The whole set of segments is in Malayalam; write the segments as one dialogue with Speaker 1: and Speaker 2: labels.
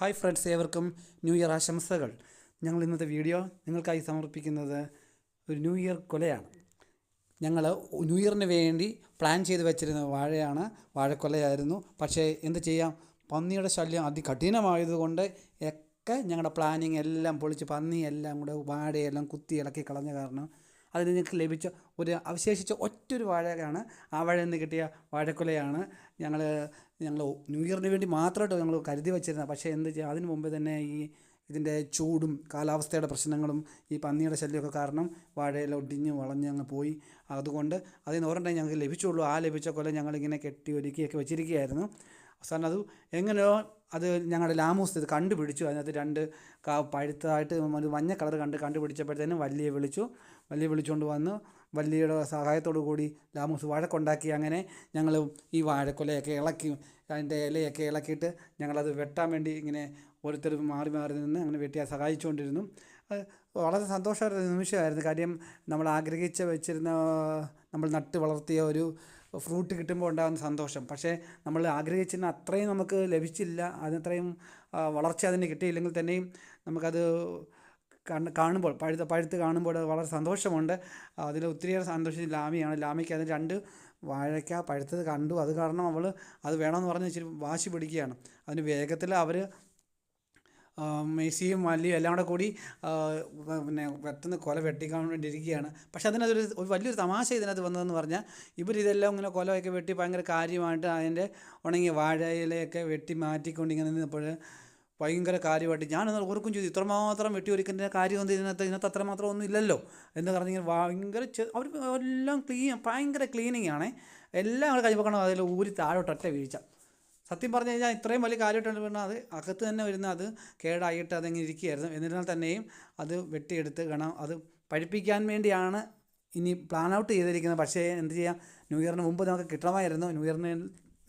Speaker 1: ഹായ് ഫ്രണ്ട്സ് ഏവർക്കും ന്യൂ ഇയർ ആശംസകൾ. ഞങ്ങൾ ഇന്നത്തെ വീഡിയോ നിങ്ങൾക്കായി സമർപ്പിക്കുന്നത് ഒരു ന്യൂ ഇയർ കൊലയാണ്. ഞങ്ങൾ ന്യൂ ഇയറിന് വേണ്ടി പ്ലാൻ ചെയ്ത് വെച്ചിരുന്ന വാഴയാണ് വാഴക്കൊലയായിരുന്നു. പക്ഷേ എന്ത് ചെയ്യാം? പന്നിയുടെ ശല്യം അതികഠിനമായതുകൊണ്ട് ഒക്കെ ഞങ്ങളുടെ പ്ലാനിങ് എല്ലാം പൊളിച്ച് പന്നിയെല്ലാം കൂടെ വാഴയെല്ലാം കുത്തി ഇളക്കി കളഞ്ഞ കാരണം അതിന് നിങ്ങൾക്ക് ലഭിച്ച ഒരു അവശേഷിച്ച ഒറ്റൊരു വാഴയാണ്. ആ വാഴയിൽ നിന്ന് കിട്ടിയ വാഴക്കുലയാണ്. ഞങ്ങൾ ഞങ്ങൾ ന്യൂ ഇയറിന് വേണ്ടി മാത്രമായിട്ട് ഞങ്ങൾ കരുതി വെച്ചിരുന്നത്. പക്ഷേ എന്ത് ചെയ്യാം അതിന് മുമ്പ് തന്നെ ഈ ഇതിന്റെ ചൂടും കാലാവസ്ഥയുടെ പ്രശ്നങ്ങളും ഈ പന്നിയുടെ ശല്യമൊക്കെ കാരണം വാഴയെല്ലാം ഒടിഞ്ഞ് വളഞ്ഞ് അങ്ങ് പോയി. അതുകൊണ്ട് അതിൽ നിന്ന് ഒരെണ്ണം ഞങ്ങൾക്ക് ലഭിച്ചുള്ളൂ. ആ ലഭിച്ച കൊല്ലം ഞങ്ങളിങ്ങനെ കെട്ടി ഒരുക്കിയൊക്കെ വെച്ചിരിക്കുകയായിരുന്നു. അവസാനം അത് എങ്ങനെയോ അത് ഞങ്ങളുടെ ലാമൂസ് ഇത് കണ്ടുപിടിച്ചു. അതിനകത്ത് രണ്ട് കാ പഴുത്തതായിട്ട് മഞ്ഞ കളർ കണ്ട് കണ്ടുപിടിച്ചപ്പോഴത്തേനും വല്ലിയെ വിളിച്ചു. വല്ലിയെ വിളിച്ചുകൊണ്ട് വന്ന് വല്ലിയുടെ സഹായത്തോടു കൂടി ലാമൂസ് വഴക്കുണ്ടാക്കി. അങ്ങനെ ഞങ്ങൾ ഈ വാഴക്കൊലയൊക്കെ ഇളക്കി അതിന്റെ ഇലയൊക്കെ ഇളക്കിയിട്ട് ഞങ്ങളത് വെട്ടാൻ വേണ്ടി ഇങ്ങനെ ഓരോരുത്തർ മാറി മാറി നിന്ന് അങ്ങനെ വെട്ടിയാൽ സഹായിച്ചുകൊണ്ടിരുന്നു വളരെ സന്തോഷമായ നിമിഷമായിരുന്നു. കാര്യം നമ്മൾ ആഗ്രഹിച്ച് വെച്ചിരുന്ന നമ്മൾ നട്ട് വളർത്തിയ ഒരു ഫ്രൂട്ട് കിട്ടുമ്പോൾ ഉണ്ടാകുന്ന സന്തോഷം. പക്ഷേ നമ്മൾ ആഗ്രഹിച്ചിരുന്ന അത്രയും നമുക്ക് ലഭിച്ചില്ല. അതിനത്രയും വളർച്ച അതിന് കിട്ടിയില്ലെങ്കിൽ തന്നെയും നമുക്കത് കാണുമ്പോൾ പഴുത്ത് പഴുത്ത് കാണുമ്പോൾ വളരെ സന്തോഷമുണ്ട്. അതിൽ ഒത്തിരിയേറെ സന്തോഷം ലാമിയാണ്. ലാമിക്ക് അതിന് രണ്ട് വാഴയ്ക്ക പഴുത്തത് കണ്ടു. അത് കാരണം അവൾ അത് വേണമെന്ന് പറഞ്ഞ് വെച്ചിട്ട് വാശി പിടിക്കുകയാണ്. അതിന് വേഗത്തിൽ അവർ മെസ്സിയും മല്ലിയും എല്ലാം കൂടെ കൂടി പിന്നെ പെട്ടെന്ന് കൊല വെട്ടിക്കാൻ വേണ്ടിയിരിക്കുകയാണ്. പക്ഷെ അതിനകത്തൊരു വലിയൊരു തമാശ ഇതിനകത്ത് വന്നതെന്ന് പറഞ്ഞാൽ ഇവരിതെല്ലാം ഇങ്ങനെ കൊലയൊക്കെ വെട്ടി ഭയങ്കര കാര്യമായിട്ട് അതിന്റെ ഉണങ്ങിയ വാഴയിലയൊക്കെ വെട്ടി മാറ്റിക്കൊണ്ട് ഇങ്ങനെ നിന്നപ്പോൾ ഭയങ്കര കാര്യമായിട്ട് ഞാനൊന്ന് ഓർക്കും ചെയ്തു ഇത്രമാത്രം വെട്ടി ഒരുക്കുന്നതിന്റെ കാര്യം ഒന്നും ഇതിനകത്ത് ഇതിനകത്ത് അത്രമാത്രം ഒന്നും ഇല്ലല്ലോ എന്ന് പറഞ്ഞിങ്ങനെ ഭയങ്കര അവർ എല്ലാം ക്ലീൻ ഭയങ്കര ക്ലീനിങ് ആണേ എല്ലാം അവിടെ കഴിവക്കണം അതിൽ ഊരി താഴോട്ട് ഒറ്റ വീഴ്ച. സത്യം പറഞ്ഞു കഴിഞ്ഞാൽ ഇത്രയും വലിയ കാര്യമായിട്ടാണ് പറഞ്ഞാൽ അത് അകത്ത് തന്നെ വരുന്ന അത് കേടായിട്ട് അതെങ്ങനെ ഇരിക്കുകയായിരുന്നു. എന്നിരുന്നാൽ തന്നെയും അത് വെട്ടിയെടുത്ത് ഗണം അത് പഴിപ്പിക്കാൻ വേണ്ടിയാണ് ഇനി പ്ലാൻ ഔട്ട് ചെയ്തിരിക്കുന്നത്. പക്ഷേ എന്ത് ചെയ്യാം? ന്യൂ ഇയറിന് മുമ്പ് നമുക്ക് കിട്ടണമായിരുന്നു. ന്യൂ ഇയറിന്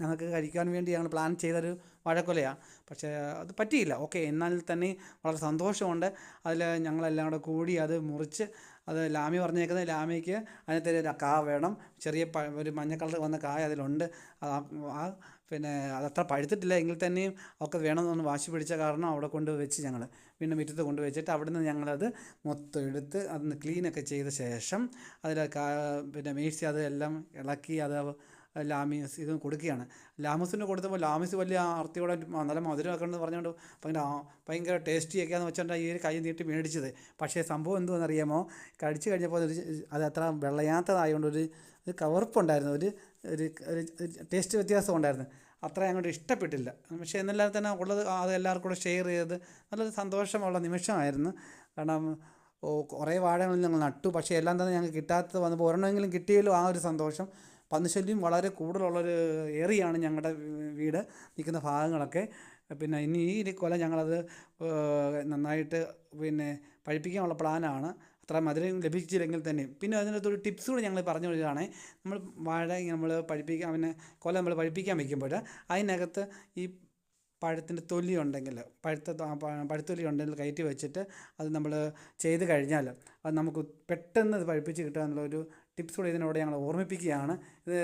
Speaker 1: ഞങ്ങൾക്ക് കഴിക്കാൻ വേണ്ടി ഞങ്ങൾ പ്ലാൻ ചെയ്തൊരു വാഴക്കൊലയാണ് പക്ഷേ അത് പറ്റിയില്ല. ഓക്കെ എന്നാൽ തന്നെ വളരെ സന്തോഷമുണ്ട്. അതിൽ ഞങ്ങളെല്ലാം കൂടെ കൂടി അത് മുറിച്ച് അത് ലാമി പറഞ്ഞേക്കുന്നത് ലാമിക്ക് അതിനകത്ത് കാ വേണം. ചെറിയ ഒരു മഞ്ഞ കളർ വന്ന കായ അതിലുണ്ട്. ആ പിന്നെ അതത്ര പഴുത്തിട്ടില്ല. എങ്കിൽ തന്നെയും ഒക്കെ വേണമെന്നൊന്ന് വാശി പിടിച്ച കാരണം അവിടെ കൊണ്ട് വെച്ച് ഞങ്ങൾ വീണ്ടും മുറ്റത്ത് കൊണ്ട് വെച്ചിട്ട് അവിടെ നിന്ന് ഞങ്ങളത് മൊത്തം എടുത്ത് അതൊന്ന് ക്ലീനൊക്കെ ചെയ്ത ശേഷം അതിൽ പിന്നെ മേഴ്സി അതെല്ലാം ഇളക്കി അത് ലാമിസ് ഇത് കൊടുക്കുകയാണ്. ലാമസിന് കൊടുത്തപ്പോൾ ലാമിസ് വലിയ ആർത്തിയോടെ നല്ല മധുരമൊക്കെ ഉണ്ടെന്ന് പറഞ്ഞുകൊണ്ട് ഭയങ്കര ഭയങ്കര ടേസ്റ്റിയൊക്കെയാന്ന് വെച്ചുകൊണ്ടാണ് ഈ ഒരു കൈ നീട്ടി മേടിച്ചത്. പക്ഷേ സംഭവം എന്തുവെന്നറിയാമോ? കഴിച്ചു കഴിഞ്ഞപ്പോൾ അത് അത്ര വെള്ളയാത്തതായതുകൊണ്ട് ഒരു ഒരു കവർപ്പുണ്ടായിരുന്നു. ഒരു ഒരു ടേസ്റ്റ് വ്യത്യാസം ഉണ്ടായിരുന്നു. അത്ര അങ്ങോട്ട് ഇഷ്ടപ്പെട്ടില്ല. പക്ഷേ എന്നല്ലാതെ തന്നെ ഉള്ളത് അത് എല്ലാവർക്കും കൂടെ ഷെയർ ചെയ്തത് നല്ലൊരു സന്തോഷമുള്ള നിമിഷമായിരുന്നു. കാരണം കുറേ വാഴകൾ ഞങ്ങൾ നട്ടു. പക്ഷേ എല്ലാം തന്നെ ഞങ്ങൾക്ക് കിട്ടാത്തത് വന്നപ്പോൾ ഒരെണ്ണമെങ്കിലും കിട്ടിയല്ലോ ആ ഒരു സന്തോഷം. പന്നിശല്യം വളരെ കൂടുതലുള്ളൊരു ഏറിയാണ് ഞങ്ങളുടെ വീട് നിൽക്കുന്ന ഭാഗങ്ങളൊക്കെ. പിന്നെ ഇനി ഈ കൊല ഞങ്ങളത് നന്നായിട്ട് പിന്നെ പഴിപ്പിക്കാനുള്ള പ്ലാനാണ്. അത്ര മധുരം ലഭിച്ചില്ലെങ്കിൽ തന്നെ. പിന്നെ അതിനകത്തൊരു ടിപ്സ് കൂടി ഞങ്ങൾ പറഞ്ഞു കൊടുക്കുകയാണ് നമ്മൾ വാഴ നമ്മൾ പഴിപ്പിക്കാൻ പിന്നെ കൊല നമ്മൾ പഴിപ്പിക്കാൻ വയ്ക്കുമ്പോൾ അതിനകത്ത് ഈ പഴത്തിന്റെ തൊലി ഉണ്ടെങ്കിൽ പഴുത്ത പഴുത്തൊലി ഉണ്ടെങ്കിൽ കയറ്റി വെച്ചിട്ട് അത് നമ്മൾ ചെയ്ത് കഴിഞ്ഞാൽ അത് നമുക്ക് പെട്ടെന്ന് അത് പഴിപ്പിച്ച് കിട്ടുക എന്നുള്ളൊരു ടിപ്സ് കൂടി ഇതിനോട് ഞങ്ങൾ ഓർമ്മിപ്പിക്കുകയാണ്. ഇത്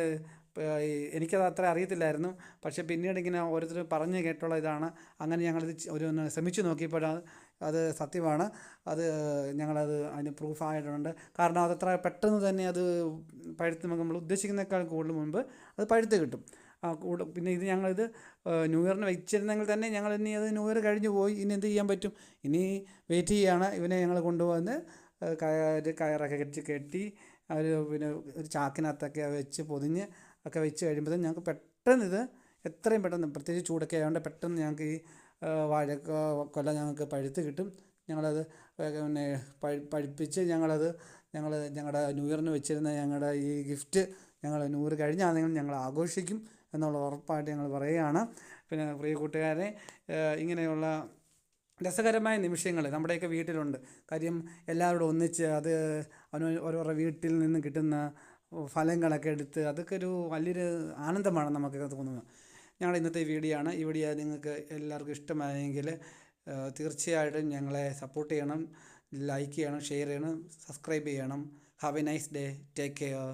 Speaker 1: എനിക്കത് അത്ര അറിയത്തില്ലായിരുന്നു. പക്ഷേ പിന്നീട് ഇങ്ങനെ ഓരോരുത്തർ പറഞ്ഞ് കേട്ടുള്ള ഇതാണ്. അങ്ങനെ ഞങ്ങളിത് ഒരു ശ്രമിച്ചു നോക്കിയപ്പോൾ അത് സത്യമാണ്. അത് ഞങ്ങളത് അതിന് പ്രൂഫായിട്ടുണ്ട് കാരണം അതത്ര പെട്ടെന്ന് തന്നെ അത് പഴുത്ത് നമ്മൾ ഉദ്ദേശിക്കുന്നേക്കാൾ കൂടുതൽ മുൻപ് അത് പഴുത്ത് കിട്ടും. കൂടെ പിന്നെ ഇത് ഞങ്ങളിത് ന്യൂ ഇയറിന് വെച്ചിരുന്നെങ്കിൽ തന്നെ ഞങ്ങൾ ഇനി അത് ന്യൂ ഇയർ കഴിഞ്ഞ് പോയി. ഇനി എന്ത് ചെയ്യാൻ പറ്റും? ഇനി വെയിറ്റ് ചെയ്യുകയാണ്. ഇവനെ ഞങ്ങൾ കൊണ്ടുവന്ന് കയറ് കയറൊക്കെ കെട്ടി ഒരു പിന്നെ ഒരു ചാക്കിനകത്തൊക്കെ വെച്ച് പൊതിഞ്ഞ് ഒക്കെ വെച്ച് കഴിയുമ്പോൾ ഞങ്ങൾക്ക് പെട്ടെന്ന് ഇത് എത്രയും പെട്ടെന്ന് പ്രത്യേകിച്ച് ചൂടൊക്കെ ആയതുകൊണ്ട് പെട്ടെന്ന് ഞങ്ങൾക്ക് ഈ വാഴ കൊല ഞങ്ങൾക്ക് പഴുത്ത് കിട്ടും. ഞങ്ങളത് പിന്നെ പഴി പഴിപ്പിച്ച് ഞങ്ങളത് ഞങ്ങൾ ഞങ്ങളുടെ ന്യൂ ഇയറിന് വെച്ചിരുന്ന ഞങ്ങളുടെ ഈ ഗിഫ്റ്റ് ഞങ്ങൾ ന്യൂ ഇയർ കഴിഞ്ഞാണെങ്കിലും ഞങ്ങൾ ആഘോഷിക്കും എന്നുള്ള ഉറപ്പായിട്ട് ഞങ്ങൾ പറയുകയാണ്. പിന്നെ പ്രിയ കൂട്ടുകാരെ ഇങ്ങനെയുള്ള രസകരമായ നിമിഷങ്ങൾ നമ്മുടെയൊക്കെ വീട്ടിലുണ്ട്. കാര്യം എല്ലാവരോടും ഒന്നിച്ച് അത് അവന് ഓരോരോ വീട്ടിൽ നിന്ന് കിട്ടുന്ന ഫലങ്ങളൊക്കെ എടുത്ത് അതൊക്കെ ഒരു വലിയൊരു ആനന്ദമാണ് നമുക്കൊക്കെ തോന്നുന്നത്. ഞങ്ങളുടെ ഇന്നത്തെ വീഡിയോ ആണ്. ഈ വീഡിയോ നിങ്ങൾക്ക് എല്ലാവർക്കും ഇഷ്ടമായെങ്കിൽ തീർച്ചയായിട്ടും ഞങ്ങളെ സപ്പോർട്ട് ചെയ്യണം ലൈക്ക് ചെയ്യണം ഷെയർ ചെയ്യണം സബ്സ്ക്രൈബ് ചെയ്യണം. Have a nice day take care